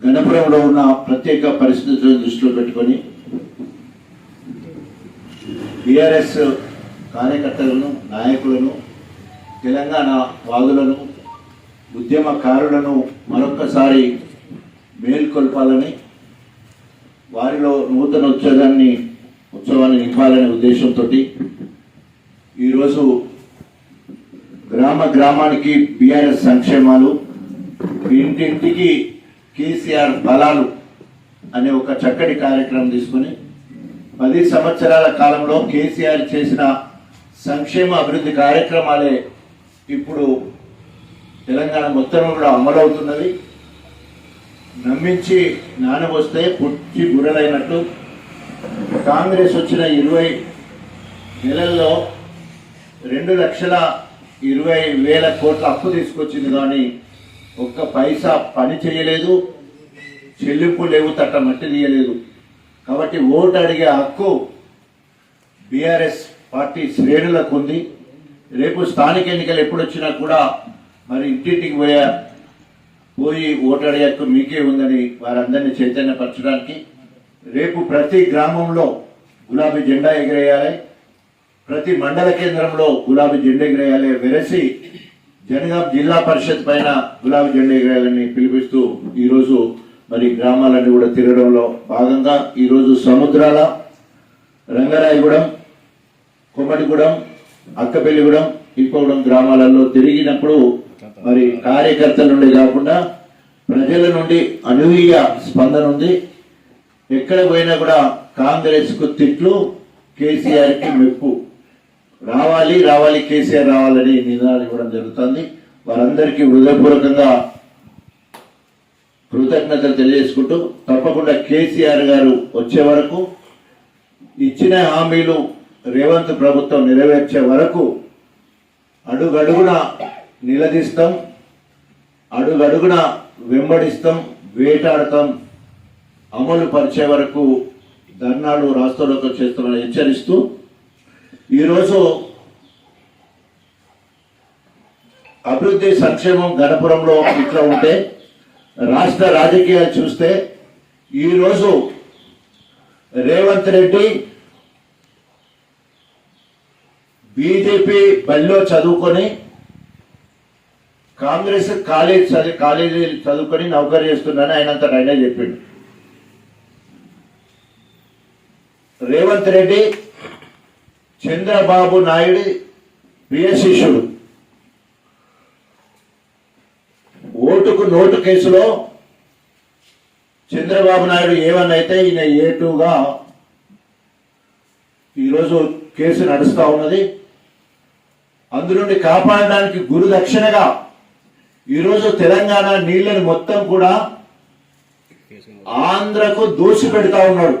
గణపురంలో ఉన్న ప్రత్యేక పరిస్థితులను దృష్టిలో పెట్టుకొని బీఆర్ఎస్ కార్యకర్తలను నాయకులను తెలంగాణ వాదులను ఉద్యమకారులను మరొక్కసారి మేల్కొల్పాలని వారిలో నూతన ఉత్సవాన్ని ఉత్సవాన్ని నింపాలనే ఉద్దేశంతో ఈరోజు గ్రామ గ్రామానికి బీఆర్ఎస్ సంక్షేమాలు ఇంటింటికి కేసీఆర్ బలాలు అనే ఒక చక్కటి కార్యక్రమం తీసుకొని పది సంవత్సరాల కాలంలో కేసీఆర్ చేసిన సంక్షేమ అభివృద్ధి కార్యక్రమాలే ఇప్పుడు తెలంగాణ మొత్తం కూడా అమలవుతున్నది నమ్మించి నానబోస్తే పుట్టి గురలైనట్టు కాంగ్రెస్ వచ్చిన ఇరవై నెలల్లో రెండు లక్షల ఇరవై వేల కోట్ల అప్పు తీసుకొచ్చింది కానీ ఒక్క పైసా పని చేయలేదు చెల్లింపు లేవు తట్ట మట్టి తీయలేదు. కాబట్టి ఓటు అడిగే హక్కు బీఆర్ఎస్ పార్టీ శ్రేణులకు ఉంది. రేపు స్థానిక ఎన్నికలు ఎప్పుడు వచ్చినా కూడా మరి ఇంటింటికి పోయే పోయి ఓటు అడిగే హక్కు మీకే ఉందని వారందరినీ చైతన్యపరచడానికి రేపు ప్రతి గ్రామంలో గులాబీ జెండా ఎగిరేయాలి. ప్రతి మండల కేంద్రంలో గులాబీ జెండా ఎగిరేయాలి వెరసి జనగాం జిల్లా పరిషత్ పైన గులాబీ జెండా ఎగరాలని పిలిపిస్తూ ఈరోజు మరి గ్రామాలన్నీ కూడా తిరగడంలో భాగంగా ఈరోజు సముద్రాల రంగరాయగూడెం కొమ్మటిగూడెం అక్కపల్లిగూడెం ఇప్పగూడెం గ్రామాలలో తిరిగినప్పుడు మరి కార్యకర్తల నుండి కాకుండా ప్రజల నుండి అనూహ్య స్పందన ఉంది. ఎక్కడ పోయినా కూడా కాంగ్రెస్కు తిట్లు కేసీఆర్కి మెప్పు. రావాలి రావాలి కేసీఆర్ రావాలని నినాదాలు ఇవ్వడం జరుగుతుంది. వారందరికీ హృదయపూర్వకంగా కృతజ్ఞతలు తెలియజేసుకుంటూ తప్పకుండా కేసీఆర్ గారు వచ్చే వరకు ఇచ్చిన హామీలు రేవంత్ ప్రభుత్వం నెరవేర్చే వరకు అడుగడుగున నిలదీస్తాం అడుగడుగున వెంబడిస్తాం వేటాడతాం అమలు పరిచే వరకు ధర్నాలు రాస్తారోకో చేస్తున్నారని హెచ్చరిస్తూ ఈరోజు అభివృద్ధి సంక్షేమం గణపురంలో ఇట్లా ఉంటే రాష్ట్ర రాజకీయాలు చూస్తే ఈరోజు రేవంత్ రెడ్డి బీజేపీ బడిలో చదువుకొని కాంగ్రెస్ కాలేజ్ చదివి కాలేజీ చదువుకొని నౌకరీ చేస్తున్నానని ఆయనంతట ఆయనే చెప్పిండు. రేవంత్ రెడ్డి చంద్రబాబు నాయుడు ప్రియ శిష్యుడు. ఓటుకు నోటు కేసులో చంద్రబాబు నాయుడు ఏమని అయితే ఈయన ఏటుగా ఈరోజు కేసు నడుస్తూ ఉన్నది. అందులోని కాపాడడానికి గురుదక్షిణగా ఈరోజు తెలంగాణ నీళ్ళను మొత్తం కూడా ఆంధ్రకు దోసి పెడతా ఉన్నాడు.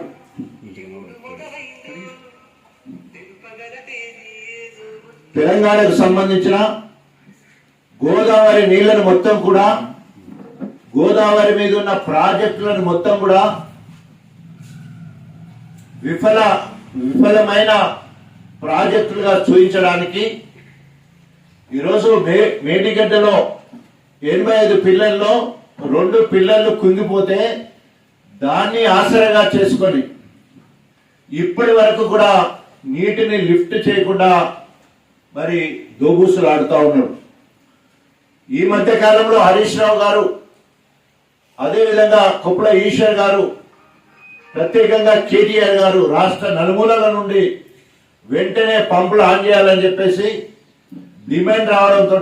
తెలంగాణకు సంబంధించిన గోదావరి నీళ్ళను మొత్తం కూడా గోదావరి మీద ఉన్న ప్రాజెక్టులను మొత్తం కూడా విఫల విఫలమైన ప్రాజెక్టులుగా చూపించడానికి ఈరోజు మే మేడిగడ్డలో ఎనభై ఐదు పిల్లల్లో రెండు పిల్లలు కుంగిపోతే దాన్ని ఆసరగా చేసుకొని ఇప్పటి వరకు కూడా నీటిని లిఫ్ట్ చేయకుండా మరి దోబూసులు ఆడుతూ ఉన్నాడు. ఈ మధ్య కాలంలో హరీష్ రావు గారు అదేవిధంగా కుప్పల ఈశ్వర్ గారు ప్రత్యేకంగా కేటీఆర్ గారు రాష్ట్ర నలుమూలల నుండి వెంటనే పంపులు ఆన్ చేయాలని చెప్పేసి డిమాండ్ రావడంతో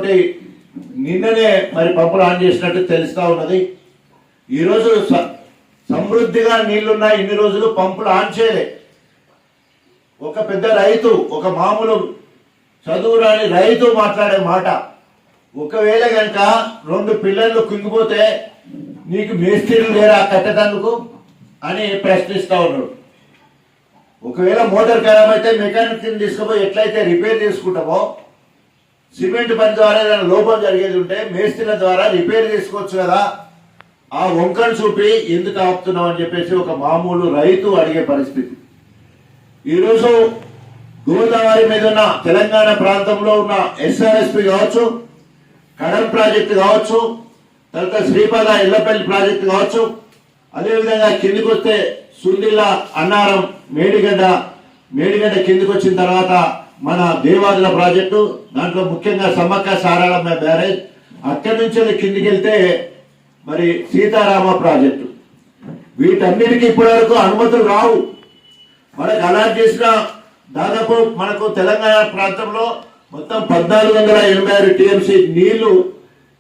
నిన్ననే మరి పంపులు ఆన్ చేసినట్టు తెలుస్తూ ఉన్నది. ఈరోజు స- సమృద్ధిగా నీళ్ళున్న ఇన్ని రోజులు పంపులు ఆన్ చేయలే. ఒక పెద్ద రైతు ఒక మామూలు చదువురాని రైతు మాట్లాడే మాట. ఒకవేళ కనుక రెండు పిల్లలు కుంగిపోతే నీకు మేస్త్రీలు లేరా కట్టేటందుకు అని ప్రశ్నిస్తా ఉన్నాడు. ఒకవేళ మోటార్ ఖరాబ్ అయితే మెకానిక్ తీసుకుపోయి ఎట్లయితే రిపేర్ చేసుకుంటామో సిమెంట్ పని ద్వారా ఏదైనా లోపం జరిగేది ఉంటే మేస్త్రీల ద్వారా రిపేర్ చేసుకోవచ్చు కదా. ఆ వంకను చూపి ఎందుకు ఆపుతున్నాం అని చెప్పేసి ఒక మామూలు రైతు అడిగే పరిస్థితి. ఈరోజు గోదావరి మీద ఉన్న తెలంగాణ ప్రాంతంలో ఉన్న ఎస్ఆర్ఎస్పి కావచ్చు కడల్ ప్రాజెక్టు కావచ్చు తర్వాత శ్రీపాద ఎల్లపల్లి ప్రాజెక్టు కావచ్చు. అదేవిధంగా కిందికి వస్తే సుండిల్ల అన్నారం మేడిగడ్డ. మేడిగడ్డ కిందికి వచ్చిన తర్వాత మన దేవాదుల ప్రాజెక్టు దాంట్లో ముఖ్యంగా సమ్మక్క సారాలమ్మ బ్యారేజ్. అక్కడి నుంచి వెళ్ళి కిందికి వెళ్తే మరి సీతారామ ప్రాజెక్టు. వీటన్నిటికీ ఇప్పటి వరకు అనుమతులు రావు. మనకు అలాట్ చేసిన దాదాపు మనకు తెలంగాణ ప్రాంతంలో మొత్తం పద్నాలుగు వందల ఎనభై ఆరు టీఎంసీ నీళ్ళు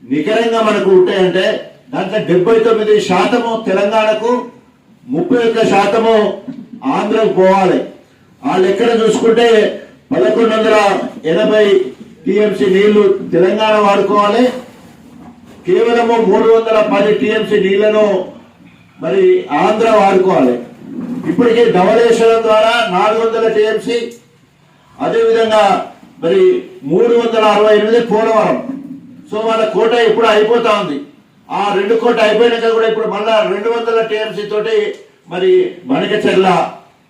నికరంగా మనకు ఉంటాయంటే దాంట్లో డెబ్బై తొమ్మిది శాతము తెలంగాణకు ముప్పై ఒక్క శాతము ఆంధ్రకు పోవాలి. ఆ లెక్కన చూసుకుంటే పదకొండు వందల ఎనభై టీఎంసీ నీళ్ళు తెలంగాణ వాడుకోవాలి. కేవలము మూడు వందల పది టీఎంసీ నీళ్ళను మరి ఆంధ్ర వాడుకోవాలి. ఇప్పటికే ధవళేశ్వరం ద్వారా నాలుగు వందల టీఎంసీ అదేవిధంగా మరి మూడు వందల అరవై ఎనిమిది పోలవరం. సో వాళ్ళ కోట ఇప్పుడు అయిపోతా ఉంది. ఆ రెండు కోట అయిపోయినాక కూడా ఇప్పుడు మళ్ళా రెండు వందల టీఎంసీ తోటి మరి బనకచెర్ల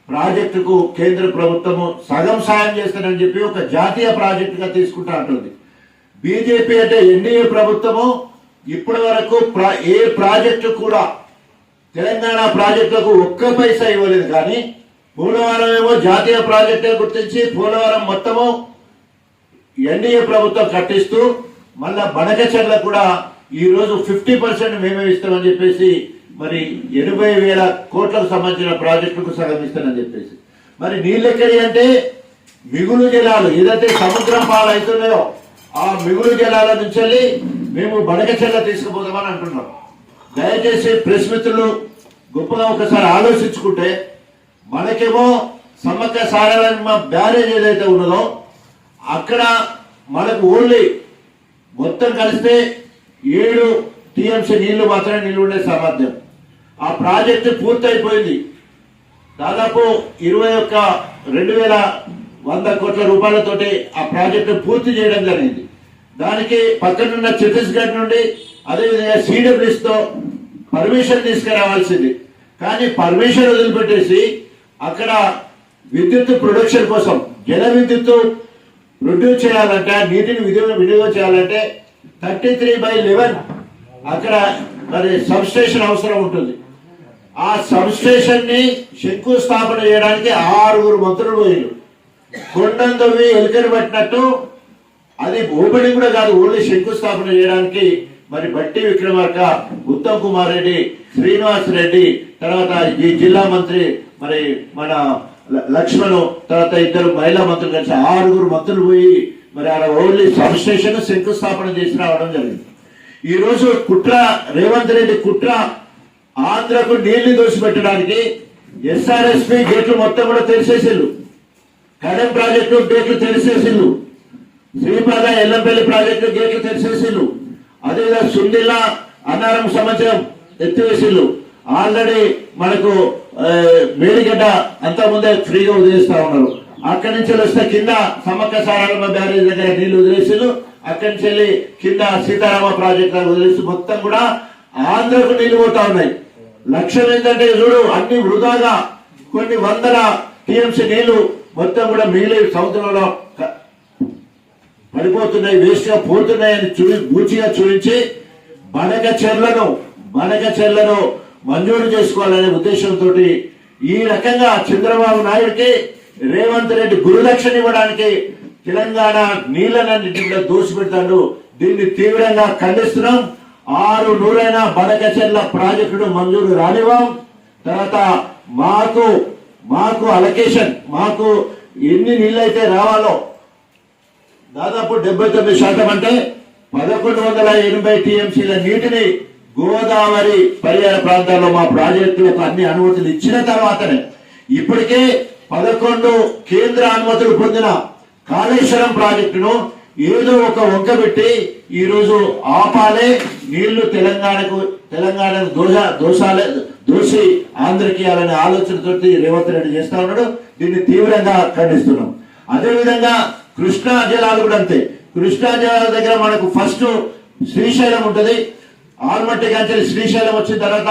ప్రాజెక్టుకు కేంద్ర ప్రభుత్వము సగం సాయం చేస్తానని చెప్పి ఒక జాతీయ ప్రాజెక్టుగా తీసుకుంటా ఉంటుంది బీజేపీ అంటే ఎన్డీఏ ప్రభుత్వము ఇప్పటి వరకు ప్రా- ఏ ప్రాజెక్టు కూడా తెలంగాణ ప్రాజెక్టులకు ఒక్క పైసా ఇవ్వలేదు కానీ పోలవరం ఏమో జాతీయ ప్రాజెక్టే గుర్తించి పోలవరం మొత్తము ఎన్డీఏ ప్రభుత్వం కట్టిస్తూ మళ్ళా బనకచెర్ల కూడా ఈరోజు ఫిఫ్టీ పర్సెంట్ మేమే ఇస్తామని చెప్పేసి మరి ఎనభై వేల కోట్లకు సంబంధించిన ప్రాజెక్టుకు సగం ఇస్తానని చెప్పేసి. మరి నీళ్ళెక్కడి అంటే మిగులు జలాలు ఏదైతే సముద్రం పాలు అవుతున్నాయో ఆ మిగులు జలాల నుంచి వెళ్ళి మేము బనకచెర్ల తీసుకుపోదామని అంటున్నాం. దయచేసి ప్రెస్ మిత్రులు గొప్పగా ఒకసారి ఆలోచించుకుంటే మనకేమో సమ్మక్క సారాలమ్మ బ్యారేజ్ ఏదైతే ఉన్నదో అక్కడ మనకు ఓన్లీ మొత్తం కలిస్తే ఏడు టీఎంసీ నీళ్ళు మాత్రమే నిల్వ ఉండే సామర్థ్యం. ఆ ప్రాజెక్టు పూర్తయిపోయింది. దాదాపు ఇరవై ఒక్క రెండు వేల వంద కోట్ల రూపాయలతోటి ఆ ప్రాజెక్టు పూర్తి చేయడం జరిగింది. దానికి పక్కనున్న ఛత్తీస్గఢ్ నుండి అదేవిధంగా సిడబ్ల్యూస్తో పర్మిషన్ తీసుకురావాల్సింది. కానీ పర్మిషన్ వదిలిపెట్టేసి అక్కడ విద్యుత్ ప్రొడక్షన్ కోసం జల విద్యుత్ ప్రొడ్యూస్ చేయాలంటే నీటిని వినియోగం వినియోగం చేయాలంటే థర్టీ త్రీ బై లెవెన్ అక్కడ మరి సబ్స్టేషన్ అవసరం ఉంటుంది. ఆ సబ్స్టేషన్ని శంకుస్థాపన చేయడానికి ఆరుగురు మంత్రులు పోయిరు కొండందవి ఎలుకలు పట్టినట్టు అది ఓపెనింగ్ కూడా కాదు ఓన్లీ శంకుస్థాపన చేయడానికి మరి బట్టి విక్రమార్క ఉత్తమ్ కుమార్ రెడ్డి శ్రీనివాస్ రెడ్డి తర్వాత ఈ జిల్లా మంత్రి మరి మన లక్ష్మణు లక్ష్మణ్ తర్వాత ఇద్దరు మహిళా మంత్రులు కలిసి ఆరుగురు మంత్రులు పోయి మరి ఆడ ఓన్లీ సబ్స్టేషన్ శంకుస్థాపన చేసి రావడం జరిగింది. ఈ రోజు కుట్ర రేవంత్ రెడ్డి కుట్ర ఆంధ్రకు నీళ్ళు దోసిపెట్టడానికి ఎస్ఆర్ఎస్పి గేట్లు మొత్తం కూడా తెరిచేసిల్లు కడెం ప్రాజెక్టు గేట్లు తెరిచేసిల్లు శ్రీపాద ఎల్లంపల్లి ప్రాజెక్టు గేట్లు తెరిచేసిల్లు అదేవిధంగా సుందిల్లా అన్నారం సంవత్సరం ఎత్తివేసిల్లు ఆల్రెడీ మనకు ఆ, మేడిగడ్డ అంతా ముందే ఫ్రీగా వదిలేస్తా ఉన్నారు. అక్కడి నుంచి వస్తే కింద సమ్మక్క సారమ్మ బ్యారేజ్ దగ్గర నీళ్ళు వదిలేసిల్లు అక్కడి నుంచి వెళ్ళి కింద సీతారామ ప్రాజెక్ట్ దగ్గర వదిలేసి మొత్తం కూడా ఆంధ్రకు నీళ్ళు పోతా ఉన్నాయి. లక్ష్యం ఏంటంటే చూడు అన్ని వృధాగా కొన్ని వందల టీఎంసీ నీళ్ళు మొత్తం కూడా మిగిలి సముద్రంలో పడిపోతున్నాయి వేస్ట్గా పోతున్నాయని చూ పూచిగా చూపించి బడగ చెర్లను బడగ చెర్లను మంజూరు చేసుకోవాలనే ఉద్దేశంతో ఈ రకంగా చంద్రబాబు నాయుడికి రేవంత్ రెడ్డి గురుదక్షిణ ఇవ్వడానికి తెలంగాణ నీళ్ళన్నింటి కూడా దోసిపెడతాడు దీన్ని తీవ్రంగా ఖండిస్తున్నాం. ఆరు నూరైన బడగచెర్ల ప్రాజెక్టును మంజూరు రానివ్వం. తర్వాత మాకు మాకు అలొకేషన్ మాకు ఎన్ని నీళ్ళైతే రావాలో దాదాపు డెబ్బై తొమ్మిది శాతం అంటే పదకొండు వందల ఎనభై టీఎంసీల నీటిని గోదావరి పరిహార ప్రాంతాల్లో మా ప్రాజెక్టులకు అన్ని అనుమతులు ఇచ్చిన తర్వాతనే ఇప్పటికే పదకొండు కేంద్ర అనుమతులు పొందిన కాళేశ్వరం ప్రాజెక్టును ఏదో ఒక వంక పెట్టి ఈరోజు ఆపాలే నీళ్ళు తెలంగాణకు తెలంగాణకు దోష దోషాలే దోషి ఆంధ్రకీయాలనే ఆలోచనతో రేవంత్ రెడ్డి చేస్తా ఉన్నాడు. దీన్ని తీవ్రంగా ఖండిస్తున్నాం. అదేవిధంగా కృష్ణా జలాలు కూడా అంతే. కృష్ణా జలాల దగ్గర మనకు ఫస్ట్ శ్రీశైలం ఉంటది. ఆల్మట్టి కంచెలు శ్రీశైలం వచ్చిన తర్వాత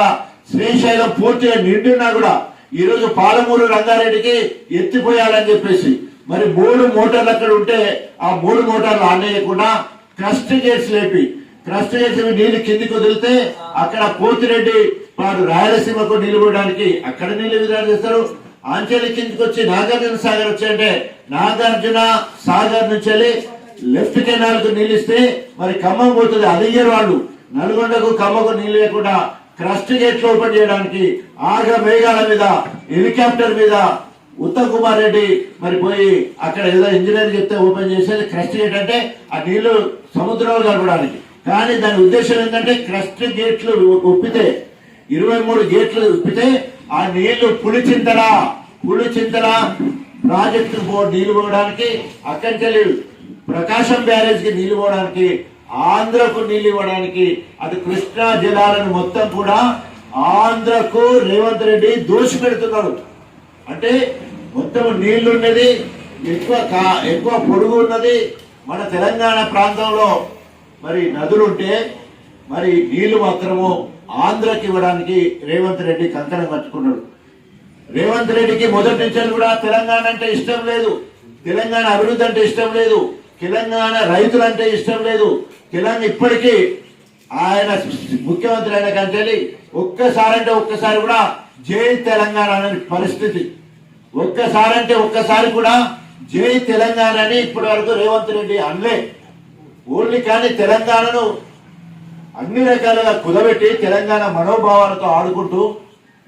శ్రీశైలం పూర్తిగా నిండున్నా కూడా ఈరోజు పాలమూరు రంగారెడ్డికి ఎత్తిపోయాలని చెప్పేసి. మరి మూడు మోటార్లు అక్కడ ఉంటే ఆ మూడు మోటార్లు ఆనేయకుండా క్రస్ట్ గేట్స్ లేపి క్రస్ట్ గేట్స్ నీళ్ళు కిందికి వదిలితే అక్కడ పోతిరెడ్డి వాడు రాయలసీమకు నీళ్ళు అక్కడ నీళ్ళు విధానం చేస్తారు. ఆంచలి కిందకి వచ్చి నాగార్జున సాగర్ వచ్చాయంటే నాగార్జున సాగర్ నుంచి వెళ్ళి లెఫ్ట్ కెనాల్కు నీళ్ళిస్తే ఇస్తే మరి ఖమ్మం పోతుంది. అది వాళ్ళు. నల్గొండకు ఖమ్మకు నీళ్ళు లేకుండా క్రస్ట్ గేట్లు ఓపెన్ చేయడానికి ఆగ మేఘాల మీద హెలికాప్టర్ మీద ఉత్తమ్ కుమార్ రెడ్డి మరి పోయి అక్కడ ఏదో ఇంజనీర్ చెప్తే ఓపెన్ చేసేది క్రస్ట్ గేట్ అంటే ఆ నీళ్ళు సముద్రంలో కలపడానికి. కానీ దాని ఉద్దేశం ఏంటంటే క్రస్ట్ గేట్లు ఒప్పితే ఇరవై మూడు గేట్లు ఒప్పితే ఆ నీళ్ళు పులిచింతలా పులిచింతలా ప్రాజెక్టు పో నీళ్ళు పోవడానికి అక్కడి ప్రకాశం బ్యారేజ్కి నీళ్ళు పోవడానికి ఆంధ్రకు నీళ్ళు ఇవ్వడానికి అది కృష్ణా జిల్లాలను మొత్తం కూడా ఆంధ్రకు రేవంత్ రెడ్డి దోషి పెడుతున్నాడు అంటే మొత్తం నీళ్ళు ఉన్నది ఎక్కువ కా ఎక్కువ పొడుగు ఉన్నది మన తెలంగాణ ప్రాంతంలో. మరి నదులుంటే మరి నీళ్ళు మాత్రము ఆంధ్రకి ఇవ్వడానికి రేవంత్ రెడ్డి కంకణం కట్టుకున్నాడు. రేవంత్ రెడ్డికి మొదటి నుంచి కూడా తెలంగాణ అంటే ఇష్టం లేదు. తెలంగాణ అభివృద్ధి అంటే ఇష్టం లేదు. తెలంగాణ రైతులంటే ఇష్టం లేదు. తెలంగాణ ఇప్పటికీ ఆయన ముఖ్యమంత్రి అయిన కంటే ఒక్కసారి అంటే ఒక్కసారి కూడా జై తెలంగాణ అనే పరిస్థితి. ఒక్కసారి అంటే ఒక్కసారి కూడా జై తెలంగాణ అని ఇప్పటి వరకు రేవంత్ రెడ్డి అనలే. ఓన్లీ కానీ తెలంగాణను అన్ని రకాలుగా కుదబెట్టి తెలంగాణ మనోభావాలతో ఆడుకుంటూ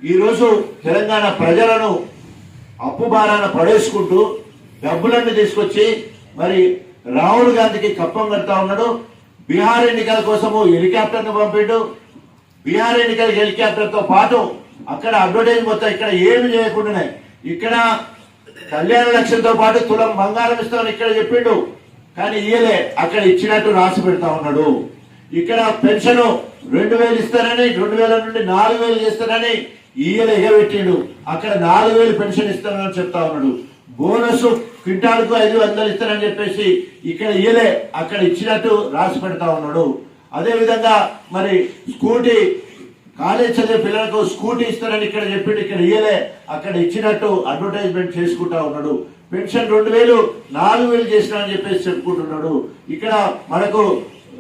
ఈరోజు తెలంగాణ ప్రజలను అప్పు భారాన పడేసుకుంటూ డబ్బులన్నీ తీసుకొచ్చి మరి రాహుల్ గాంధీకి కప్పం కడతా ఉన్నాడు. బీహార్ ఎన్నికల కోసము హెలికాప్టర్ను పంపిండు. బీహార్ ఎన్నికల హెలికాప్టర్తో పాటు అక్కడ అడ్వర్టైజ్ మొత్తం ఇక్కడ ఏమి చేయకుండానే ఇక్కడ కళ్యాణ లక్ష్యంతో పాటు తులం బంగారం ఇస్తామని ఇక్కడ చెప్పిండు. కానీ ఇయలే అక్కడ ఇచ్చినట్టు రాసి పెడతా ఉన్నాడు. ఇక్కడ పెన్షన్ రెండు వేలు ఇస్తారని రెండు వేల నుండి నాలుగు వేలు చేస్తారని ఈయన ఎగబెట్టిండు. అక్కడ నాలుగు వేలు పెన్షన్ ఇస్తానని చెప్తా ఉన్నాడు. బోనస్ క్వింటాల్కు ఐదు వందలు ఇస్తారని చెప్పేసి ఇక్కడ ఇయ్యలే అక్కడ ఇచ్చినట్టు రాసి పెడతా ఉన్నాడు. అదే విధంగా మరి స్కూటీ కాలేజ్ చదివే పిల్లలకు స్కూటీ ఇస్తారని ఇక్కడ చెప్పిండు. ఇక్కడ ఇయ్యలే అక్కడ ఇచ్చినట్టు అడ్వర్టైజ్మెంట్ చేసుకుంటా ఉన్నాడు. పెన్షన్ రెండు వేలు నాలుగు వేలు చేసిన అని చెప్పేసి చెప్పుకుంటున్నాడు. ఇక్కడ మనకు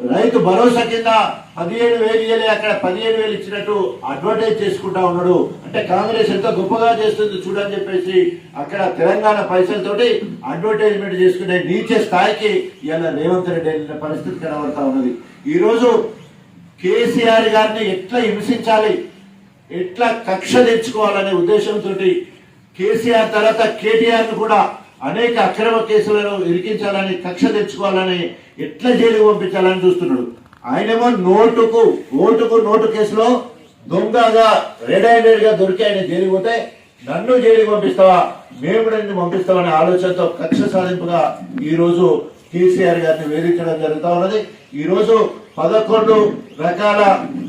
రైతు భరోసా కింద పదిహేడు వేలు ఇయ్యలే అక్కడ పదిహేడు వేలు ఇచ్చినట్టు అడ్వర్టైజ్ చేసుకుంటా ఉన్నాడు. అంటే కాంగ్రెస్ ఎంత గొప్పగా చేస్తుంది చూడని చెప్పేసి అక్కడ తెలంగాణ పైసలతోటి అడ్వర్టైజ్మెంట్ చేసుకునే నీచ స్థాయికి ఇలా రేవంత్ రెడ్డి వెళ్ళిన పరిస్థితి కనబడతా ఉన్నది. ఈరోజు కేసీఆర్ గారిని ఎట్లా హింసించాలి ఎట్లా కక్ష తెచ్చుకోవాలనే ఉద్దేశంతో కేసీఆర్ తర్వాత కేటీఆర్ను కూడా అనేక అక్రమ కేసులను ఇరికించాలని కక్ష తెచ్చుకోవాలని ఎట్లా జైలుకు పంపించాలని చూస్తున్నాడు. ఆయనేమో నోటుకు ఓటుకు నోటు కేసులో దొంగగా రెడ్ హ్యాండెడ్గా దొరికి ఆయన పోతే నన్ను జైలుకి పంపిస్తావా? మేము కూడా నిన్ను పంపిస్తామనే ఆలోచనతో కక్ష సాధింపుగా ఈ రోజు కేసీఆర్ గారిని వేధించడం జరుగుతా ఉన్నది. ఈ రోజు పదకొండు రకాల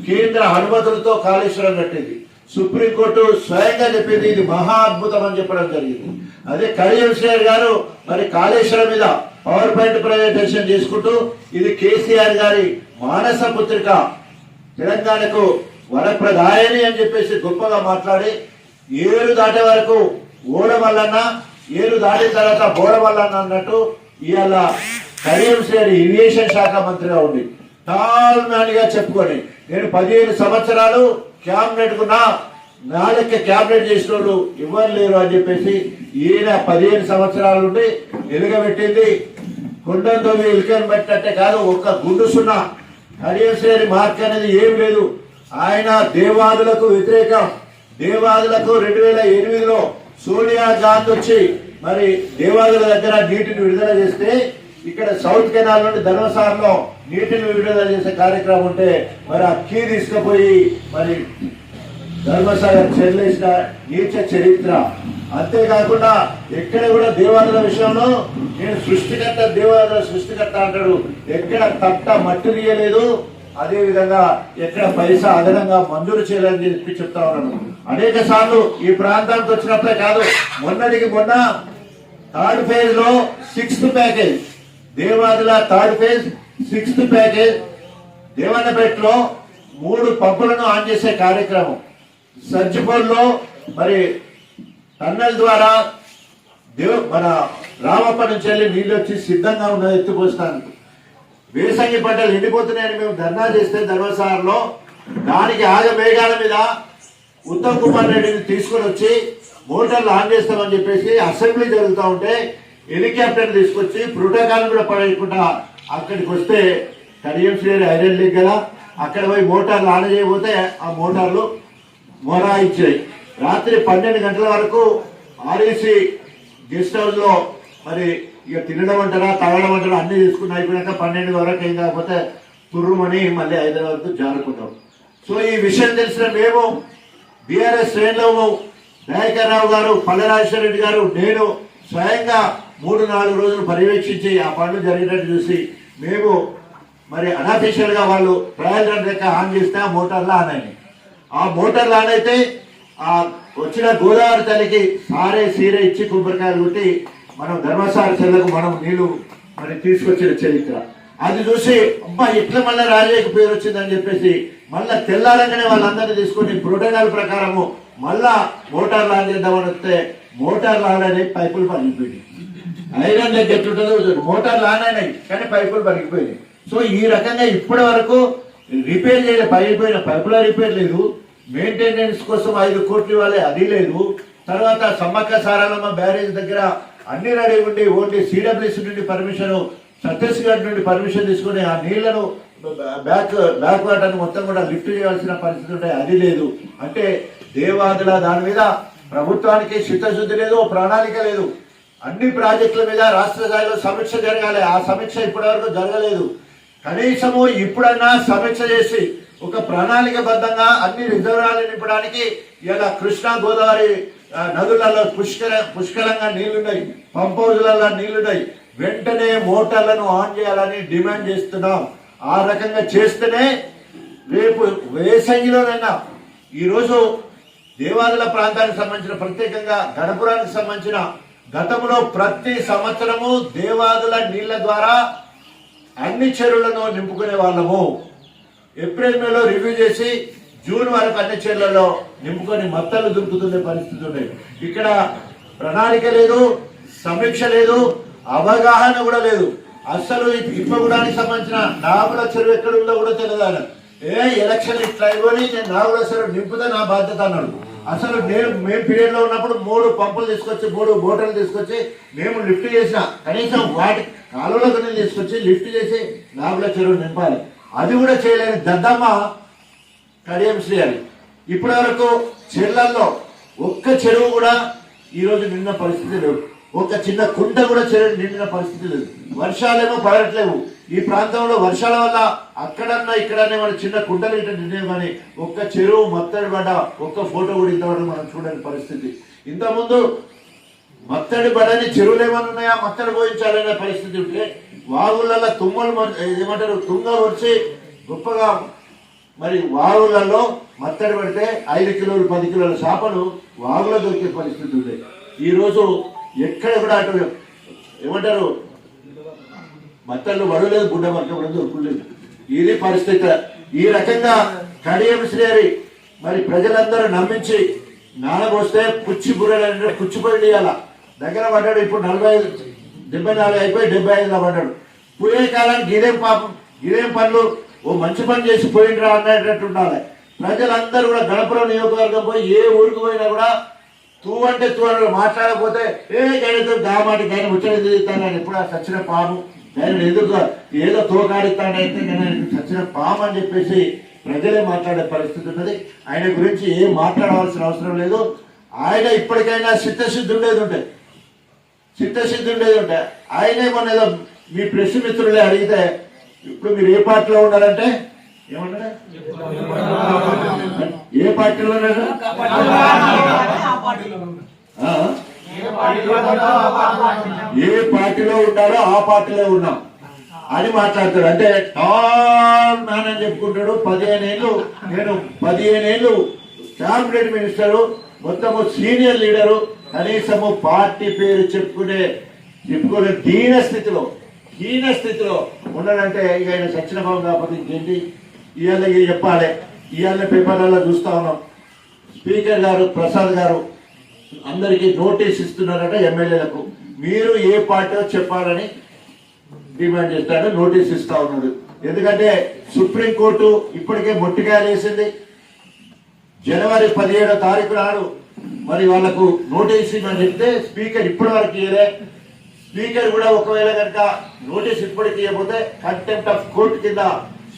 కేంద్ర అనుమతులతో కాళేశ్వరం కట్టింది. సుప్రీంకోర్టు స్వయంగా చెప్పింది ఇది మహా అద్భుతం అని చెప్పడం జరిగింది. అదే కడియం గారు మరి కాళేశ్వరం మీద పవర్ పాయింట్ ప్రజెంటేషన్ చేసుకుంటూ ఇది కేసీఆర్ గారి మానస పుత్రిక తెలంగాణకు వరప్రదాయని అని చెప్పేసి గొప్పగా మాట్లాడి ఏరు దాటే వరకు ఓడమల్లన్న ఏరు దాటిన తర్వాత బోడమల్లన్న అన్నట్టు ఇవాళ కడియం ఏవియేషన్ శాఖ మంత్రిగా ఉంది తాల్మానిగా చెప్పుకొని నేను పదిహేను సంవత్సరాలు క్యాబినెట్ కున్నా నా లెక్క క్యాబినెట్ చేసిన వాళ్ళు ఎవరు లేరు అని చెప్పేసి ఈయన పదిహేను సంవత్సరాల నుండి ఎలుగబెట్టింది. కొండంతో ఎలుకని పెట్టినట్టే కాదు ఒక్క గుండు సున్నా. హరియంశ్రేణి మార్క్ అనేది ఏం లేదు. ఆయన దేవాదులకు వ్యతిరేకం. దేవాదులకు రెండు వేల ఎనిమిదిలో సోనియా గాంధీ వచ్చి మరి దేవాదుల దగ్గర నీటిని విడుదల చేస్తే ఇక్కడ సౌత్ కెనాల్ నుండి ధర్మసార్లో నీటిని విడుదల చేసే కార్యక్రమం ఉంటే మరి ఆ కీ తీసుకుపోయి మరి ధర్మసాగర్ చెల్లేసిన నీచ చరిత్ర. అంతేకాకుండా ఎక్కడ కూడా దేవాలయాల విషయంలో నేను సృష్టికర్త దేవాలయాల సృష్టికర్త అంటాడు. ఎక్కడ తట్ట మట్టి తీయలేదు అదే విధంగా ఎక్కడ పైసా అదనంగా మంజూరు చేయాలని చెప్పి చెప్తా ఉన్నాను. అనేక సార్లు ఈ ప్రాంతానికి వచ్చినప్పుడే కాదు మొన్నటికి మొన్న థర్డ్ ఫేజ్లో sixth package Devadula third phase sixth package. దేవన్నపేటలో మూడు పంపులను ఆన్ చేసే కార్యక్రమం. సర్జిపూర్లో మరి టన్నెల్ ద్వారా దేవ్ మన రామప్ప నుంచి వెళ్ళి నీళ్ళు వచ్చి సిద్ధంగా ఉన్నది ఎత్తిపోస్తానికి వేసంగి పంటలు ఎండిపోతున్నాయని మేము ధర్నా చేస్తే ధర్మసారంలో దానికి ఆగమేఘాల మీద ఉత్తమ్ కుమార్ రెడ్డిని తీసుకొని వచ్చి మోటార్లు ఆన్ చేస్తామని చెప్పేసి అసెంబ్లీ జరుగుతూ ఉంటే హెలికాప్టర్ తీసుకొచ్చి ప్రోటోకాల్ కూడా పడేయకుండా అక్కడికి వస్తే కడియం ఐరన్ లీగ్ కదా అక్కడ పోయి మోటార్లు ఆన్ చేయబోతే ఆ మోటార్లు మొరా ఇచ్చాయి. రాత్రి పన్నెండు గంటల వరకు ఆర్ఏసీ గెస్ట్ హౌస్లో మరి ఇక తినడం అంటారా తాగడం అంటారా అన్నీ తీసుకుని అయిపోయాక పన్నెండు వరకు ఏం కాకపోతే తుర్రుమని మళ్ళీ హైదరాబాద్కు జారుకుంటాం. సో ఈ విషయం తెలిసిన మేము బీఆర్ఎస్ శ్రేణిలో దయాకర్ రావు గారు పల్లెరాజేశ్వర రెడ్డి గారు నేను స్వయంగా మూడు నాలుగు రోజులు పర్యవేక్షించి ఆ పనులు జరిగినట్టు చూసి మేము మరి అనఫీషియల్గా వాళ్ళు ట్రయల్ రన్ లెక్క ఆన్ చేస్తే ఆ మోటార్లు ఆన్ అయినాయి ఆ మోటార్లు ఆన్ అయితే ఆ వచ్చిన గోదావరి తల్లికి సారే సీరే ఇచ్చి కొబ్బరికాయలు కొట్టి మనం ధర్మసార చెల్లకు మనం నీళ్ళు మరి తీసుకొచ్చిన చరిత్ర. అది చూసి అబ్బా ఎట్లా మళ్ళీ రాజయ్యకి పేరు వచ్చిందని చెప్పేసి మళ్ళీ తెల్లారంగానే వాళ్ళందరినీ తీసుకొని ప్రోటోకాల్ ప్రకారము మళ్ళా మోటార్ లాన్ చేద్దామని వస్తే మోటార్ లాన్ అనే పైపులు పగిలిపోయినాయి. ఐరన్ లెగ్ ఎట్లుంటుందో మోటార్లు ఆన్ లాన్ అయినాయి కానీ పైపులు పగిలిపోయినాయి. సో ఈ రకంగా ఇప్పటి వరకు రిపేర్ చేయలే పగిలిపోయిన పైపుల రిపేర్ లేదు. మెయింటెనెన్స్ కోసం ఐదు కోట్లు ఇవ్వాలి అది లేదు. తర్వాత సమ్మక్క సారాలమ్మ బ్యారేజ్ దగ్గర అన్ని రెడీ ఉండి ఓన్లీ సిడబ్ల్యూసీ నుండి పర్మిషన్ ఛత్తీస్గఢ్ నుండి పర్మిషన్ తీసుకుని ఆ నీళ్ళను బ్యాక్ బ్యాక్ వాటర్ మొత్తం కూడా లిఫ్ట్ చేయాల్సిన పరిస్థితి ఉంటాయి అది లేదు. అంటే దేవాదుల దాని మీద ప్రభుత్వానికి చిత్తశుద్ధి లేదు ప్రణాళిక లేదు. అన్ని ప్రాజెక్టుల మీద రాష్ట్ర స్థాయిలో సమీక్ష జరగాలి. ఆ సమీక్ష ఇప్పటివరకు జరగలేదు. కనీసము ఇప్పుడన్నా సమీక్ష చేసి ఒక ప్రణాళికబద్ధంగా అన్ని రిజర్వాయర్లు నింపడానికి ఇలా కృష్ణా గోదావరి నదులలో పుష్కర పుష్కలంగా నీళ్ళున్నాయి. పంప్ హౌజ్లలో నీళ్ళున్నాయి. వెంటనే మోటార్లను ఆన్ చేయాలని డిమాండ్ చేస్తున్నాం. ఆ రకంగా చేస్తేనే రేపు వేసంగిలోనైనా ఈరోజు దేవాలయ ప్రాంతానికి సంబంధించిన ప్రత్యేకంగా గణపురానికి సంబంధించిన గతంలో ప్రతి సంవత్సరము దేవాదుల నీళ్ళ ద్వారా అన్ని చెరువులను నింపుకునే వాళ్ళము. ఏప్రిల్ మేలో రివ్యూ చేసి జూన్ వరకు అన్ని చెరువులలో నింపుకొని మత్తలు దుంకుతున్న పరిస్థితి ఉన్నాయి ఇక్కడ ప్రణాళిక లేదు సమీక్ష లేదు అవగాహన కూడా లేదు. అసలు ఇప్పగూడానికి సంబంధించిన నాగుల చెరువు ఎక్కడ ఉందో కూడా తెలియదు ఆయన. ఏ ఎలక్షన్ ఇట్లా ఇవ్వని నేను నాగుల చెరువు నింపుతే నా బాధ్యత అన్నాడు. అసలు నేను మేము పీరియడ్లో ఉన్నప్పుడు మూడు పంపులు తీసుకొచ్చి మూడు బోటలు తీసుకొచ్చి మేము లిఫ్ట్ చేసిన కనీసం వాటి కాలువలోకి నేను తీసుకొచ్చి లిఫ్ట్ చేసి నాగుల చెరువు నింపాలి. అది కూడా చేయలేని దద్దమ్మ కడియం చేయాలి ఇప్పటి వరకు చెర్లల్లో ఒక్క చెరువు కూడా ఈ రోజు నిన్న పరిస్థితి లేదు. ఒక చిన్న కుంట కూడా చెరువు నిండిన పరిస్థితి లేదు. వర్షాలేమో పడట్లేవు. ఈ ప్రాంతంలో వర్షాల వల్ల అక్కడన్నా ఇక్కడన్నా మన చిన్న కుంటలు ఇట్లా నిండే కానీ ఒక్క చెరువు మత్తడి పడ్డ ఒక్క ఫోటో కూడా ఇంతవరకు మనం చూడని పరిస్థితి. ఇంతకుముందు మత్తడి పడని చెరువులు ఏమైనా ఉన్నాయా? మత్తడి పోయించాలనే పరిస్థితి ఉంటే వాగులలో తుమ్మలు ఏమంటారు? తుంగ వచ్చి గొప్పగా మరి వాగులలో మత్తడి పడితే ఐదు కిలోలు పది కిలోల చేపలు వాగులో దొరికే పరిస్థితి ఉంది ఈరోజు ఎక్కడ కూడా అటు ఏమంటారు? మత్తళ్ళు పడలేదు గుడ్డ మరకబడి దొరకలేదు ఇది పరిస్థితి. ఈ రకంగా కడియం శ్రీహరి మరి ప్రజలందరూ నమ్మించి నానబోస్తే పుచ్చి బుర్రలు పుచ్చిపోయి ఇవ్వాల దగ్గర పడ్డాడు ఇప్పుడు నలభై ఐదు డెబ్బై నాలుగు అయిపోయి డెబ్బై ఐదులో పడ్డాడు. పోయే కాలానికి ఇదేం పాపం ఇదేం పనులు? ఓ మంచి పని చేసి పోయిండ్రా అన్నట్టు ఉండాలి. ప్రజలందరూ కూడా గణపురం నియోజకవర్గం పోయి ఏ ఊరికి పోయినా కూడా తూ అంటే తూ అని మాట్లాడకపోతే ఏ గణితం దామాటి గైన ముచ్చట తిరుగుతానని ఎప్పుడు ఆ సచ్చిన పాము? నేను ఎదురుగా ఏదో తోకాడిస్తాడంటే నేను సచ్చిన పాము అని చెప్పేసి ప్రజలే మాట్లాడే పరిస్థితి ఉన్నది. ఆయన గురించి ఏం మాట్లాడవలసిన అవసరం లేదు. ఆయన ఇప్పటికైనా చిత్తశుద్ధి ఉండేది ఉంటాయి చిత్తశుద్ధి ఉండేది ఉంటాయి ఆయనే మన ఏదో మీ ప్రెస్ మిత్రులే అడిగితే ఇప్పుడు మీరు ఏ పార్టీలో ఉన్నారంటే? ఏమన్నారా ఏ పార్టీలో ఉన్నారా ఏ పార్టీలో ఉన్నారో ఆ పార్టీలో ఉన్నాం. అని మాట్లాడతాడు. అంటే టాల్ మ్యాన్ అని చెప్పుకుంటాడు. పదిహేను ఏళ్ళు నేను పదిహేను ఏళ్ళు క్యాబినెట్ మినిస్టరు మొత్తము సీనియర్ లీడరు కనీసము పార్టీ పేరు చెప్పుకునే చెప్పుకునే దీన స్థితిలో హీన స్థితిలో ఉన్నాడంటే ఇక ఆయన సచిన భావం కాకపోతే ఇంకేంటి? ఇవాళ ఇది చెప్పాలి. ఇవాళ పేపర్లలో చూస్తా ఉన్నాం. స్పీకర్ గారు ప్రసాద్ గారు అందరికీ నోటీస్ ఇస్తున్నారట ఎమ్మెల్యేలకు. మీరు ఏ పార్టీ చెప్పాలని డిమాండ్ చేస్తాడు నోటీస్ ఇస్తా ఉన్నాడు. ఎందుకంటే సుప్రీంకోర్టు ఇప్పటికే మొట్టికాయలు వేసింది. జనవరి పదిహేడో తారీఖు నాడు మరి వాళ్ళకు నోటీస్ ఇవ్వని చెప్తే స్పీకర్ ఇప్పటి వరకు ఇయ్యలే. స్పీకర్ కూడా ఒకవేళ కనుక నోటీస్ ఇప్పటికి ఇవ్వకపోతే కంటెంప్ట్ ఆఫ్ కోర్టు కింద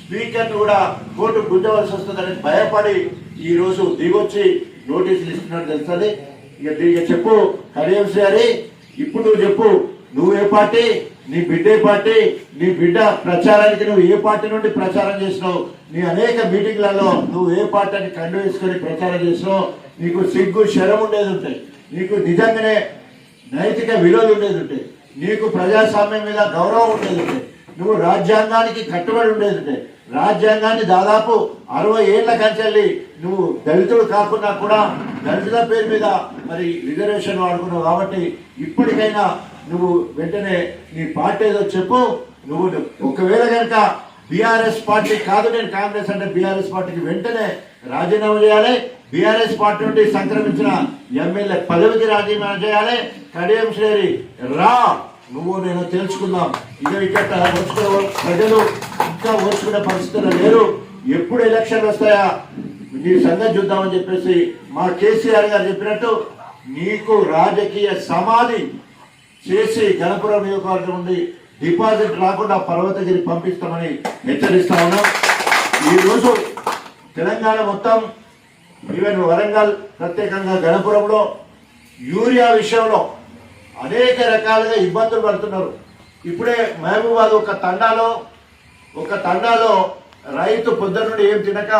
స్పీకర్ కూడా కోర్టు గుంజవలసి వస్తుందని భయపడి ఈ రోజు దిగొచ్చి నోటీసులు ఇస్తున్నట్టు తెలుస్తుంది. ఇక ఇక చెప్పు హరివంశ్ గారి ఇప్పుడు నువ్వు చెప్పు నువ్వు ఏ పార్టీ నీ బిడ్డ ఏ పార్టీ నీ బిడ్డ ప్రచారానికి నువ్వు ఏ పార్టీ నుండి ప్రచారం చేసినావు? నీ అనేక మీటింగ్లలో నువ్వు ఏ పార్టీ అని కండు వేసుకొని ప్రచారం చేసినావు? నీకు సిగ్గు శరం ఉండేది ఉంటాయి నీకు నిజంగానే నైతిక విలువలు ఉండేది ఉంటాయి నీకు ప్రజాస్వామ్యం మీద గౌరవం ఉండేది ఉంటాయి నువ్వు రాజ్యాంగానికి కట్టుబడి ఉండేది ఉంటాయి రాజ్యాంగాన్ని దాదాపు అరవై ఏళ్ళ కంచెల్లి నువ్వు దళితుడు కాకుండా కూడా దళితుల పేరు మీద మరి రిజర్వేషన్ వాడుకున్నావు కాబట్టి ఇప్పటికైనా నువ్వు వెంటనే నీ పార్టీ ఏదో చెప్పు. నువ్వు ఒకవేళ కనుక బీఆర్ఎస్ పార్టీ కాదు నేను కాంగ్రెస్ అంటే బీఆర్ఎస్ పార్టీకి వెంటనే రాజీనామా చేయాలి. బీఆర్ఎస్ పార్టీ నుండి సంక్రమించిన ఎమ్మెల్యే పదవికి రాజీనామా చేయాలి. కడియం శ్రేరి రా! నువ్వు నేను తెలుసుకుందాం. ఇక ఇక్కడ ప్రజలు ఇంకా ఓర్చుకునే పరిస్థితులు లేరు. ఎప్పుడు ఎలక్షన్ వస్తాయా? నీ సంగతి చూద్దామని చెప్పేసి మా కేసీఆర్ గారు చెప్పినట్టు నీకు రాజకీయ సమాధి చేసి గణపురం నియోజకవర్గం నుండి డిపాజిట్ రాకుండా పర్వతగిరి పంపిస్తామని హెచ్చరిస్తా ఉన్నాం. ఈరోజు తెలంగాణ మొత్తం ఈవెన్ వరంగల్ ప్రత్యేకంగా గణపురంలో యూరియా విషయంలో అనేక రకాలుగా ఇబ్బందులు పడుతున్నారు. ఇప్పుడే మహబూబాద్ ఒక తండాలో ఒక తండాలో రైతు పొద్దున నుండి ఏం తినక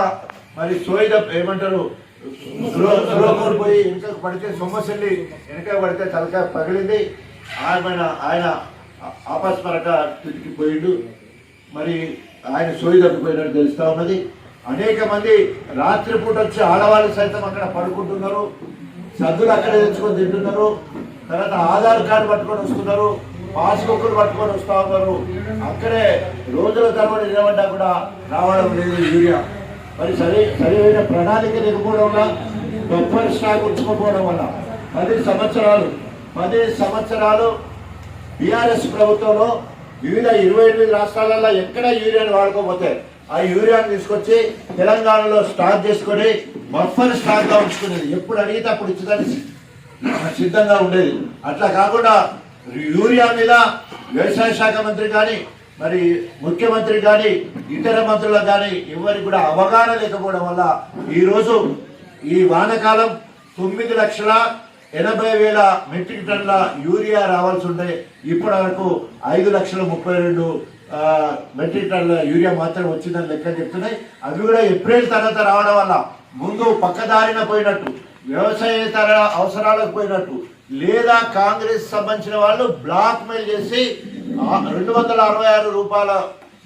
మరి సోయిద ఏమంటారు? పోయి స్లో వెనుక పడితే సొమ్మసెల్లి వెనక పడితే తలకాయ పగిలింది. ఆయన ఆయన ఆపస్మరక తిరిగిపోయిండు పోయిండు. మరి ఆయన సోయి తప్పిపోయినట్టు తెలుస్తా ఉన్నది. అనేక మంది రాత్రిపూట వచ్చి ఆడవాళ్ళు సైతం అక్కడ పడుకుంటున్నారు. సద్దులు అక్కడే తెచ్చుకొని తింటున్నారు. తర్వాత ఆధార్ కార్డు పట్టుకొని వస్తున్నారు. పాస్బుక్లు పట్టుకొని వస్తా ఉన్నారు. అక్కడే రోజుల తరబడి నిలబడ్డా కూడా రావడం లేదు యూరియా మరి సరి సరైన ప్రణాళిక లేకపోవడం వల్ల బొప్పర్ స్టాక్ ఉంచుకోపోవడం వల్ల పది సంవత్సరాలు పది సంవత్సరాలు బీఆర్ఎస్ ప్రభుత్వంలో వివిధ ఇరవై ఎనిమిది రాష్ట్రాలలో ఎక్కడ యూరియాని వాడుకోకపోతే ఆ యూరియాను తీసుకొచ్చి తెలంగాణలో స్టాక్ చేసుకొని బఫర్ స్టాక్గా ఉంచుకునేది. ఎప్పుడు అడిగితే అప్పుడు ఇచ్చేదానికి సిద్ధంగా ఉండేది. అట్లా కాకుండా యూరియా మీద వ్యవసాయ శాఖ మంత్రి కానీ మరి ముఖ్యమంత్రి కానీ ఇతర మంత్రులకు కానీ ఎవరికి కూడా అవగాహన లేకపోవడం వల్ల ఈరోజు ఈ వానకాలం తొమ్మిది లక్షల ఎనభై వేల మెట్రిక్ టన్నుల యూరియా రావాల్సి ఉండే ఇప్పటి వరకు ఐదు లక్షల ముప్పై రెండు మెట్రిక్ టన్ల యూరియా మాత్రం వచ్చిందని లెక్క చెప్తున్నాయి. అవి కూడా ఏప్రిల్ తర్వాత రావడం వల్ల ముందు పక్కదారిన పోయినట్టు వ్యవసాయేతర అవసరాలకు పోయినట్టు లేదా కాంగ్రెస్ సంబంధించిన వాళ్ళు బ్లాక్ మెయిల్ చేసి రెండు వందల అరవై ఆరు రూపాయల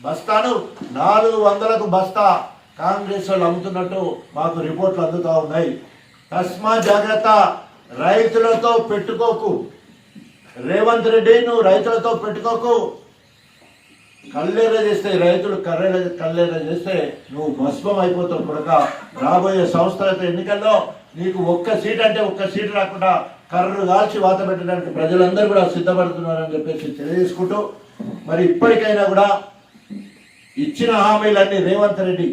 బస్తాను నాలుగు వందలకు బస్తా కాంగ్రెస్ వాళ్ళు అమ్ముతున్నట్టు మాకు రిపోర్ట్లు అందుతూ ఉన్నాయి. తస్మా జాగ్రత్త రైతులతో పెట్టుకోకు. రేవంత్ రెడ్డి నువ్వు రైతులతో పెట్టుకోకు. కల్లేర చేస్తే రైతులు కర్రెల కల్లేర చేస్తే నువ్వు భస్మం అయిపోతావు కొడక. రాబోయే సంస్థలతో ఎన్నికల్లో నీకు ఒక్క సీట్ అంటే ఒక్క సీట్ రాకుండా కర్రు కాల్చి వాత పెట్టడానికి ప్రజలందరూ కూడా సిద్ధపడుతున్నారని చెప్పేసి తెలియజేసుకుంటూ మరి ఇప్పటికైనా కూడా ఇచ్చిన హామీలన్నీ రేవంత్ రెడ్డి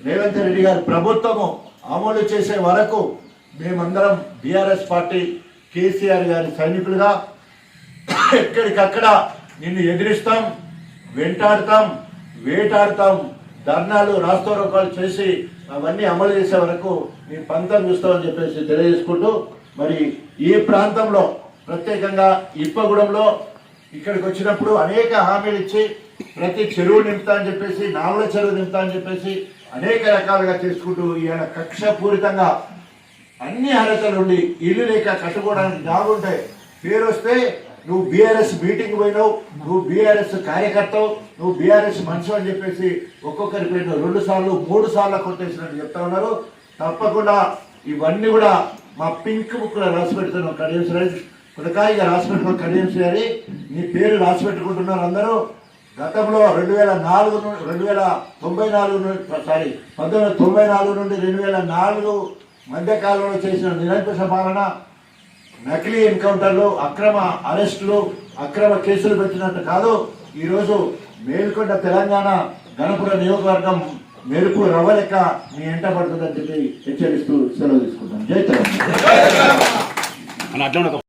రేవంత్ రెడ్డి గారి ప్రభుత్వము అమలు చేసే వరకు మేమందరం బీఆర్ఎస్ పార్టీ కేసీఆర్ గారి సైనికులుగా ఎక్కడికక్కడ నిన్ను ఎదిరిస్తాం వెంటాడతాం వేటాడుతాం ధర్నాలు రాస్తోరోకాలు చేసి అవన్నీ అమలు చేసే వరకు మీ పంతం చూస్తామని చెప్పేసి తెలియజేసుకుంటూ మరి ఈ ప్రాంతంలో ప్రత్యేకంగా ఇప్పగూడెంలో ఇక్కడికి వచ్చినప్పుడు అనేక హామీలు ఇచ్చి ప్రతి చెరువు నింపుతా అని చెప్పేసి నాలుగు చెరువు నింపుతా అని చెప్పేసి అనేక రకాలుగా చేసుకుంటూ ఈయన కక్షపూరితంగా అన్ని అర్హతలు ఉండి ఇల్లు లేక కట్టుకోవడానికి జాగుంటాయి పేరు వస్తే నువ్వు బీఆర్ఎస్ మీటింగ్ పోయినావు నువ్వు బీఆర్ఎస్ కార్యకర్తవు నువ్వు బీఆర్ఎస్ మనిషి అని చెప్పేసి ఒక్కొక్కరి పేరు రెండు సార్లు మూడు సార్లు కొట్టేసినట్టు చెప్తా ఉన్నారు. తప్పకుండా ఇవన్నీ కూడా మా పింక్ బుక్లో రాసి పెడుతున్నాం కడియం శ్రేణి కొడకాయిగా రాసి పెట్టుకున్న కడియం శ్రేణి నీ పేరు రాసి పెట్టుకుంటున్నారు అందరూ. గతంలో రెండు వేల నాలుగు నుండి రెండు వేల తొంభై నాలుగు నుండి సారీ పంతొమ్మిది వందల తొంభై నాలుగు నుండి రెండు వేల నాలుగు మధ్యకాలంలో చేసిన నిరంకుశ పాలన నకిలీ ఎన్కౌంటర్లు అక్రమ అరెస్టులు అక్రమ కేసులు పెట్టినట్టు కాదు. ఈరోజు మేల్కొండ తెలంగాణ గణపుర నియోజకవర్గం మెరుపు రవ్వలెక్క మీ ఎంట పడుతుందని చెప్పి హెచ్చరిస్తూ సెలవు తీసుకుంటాం. జై తెలంగాణ.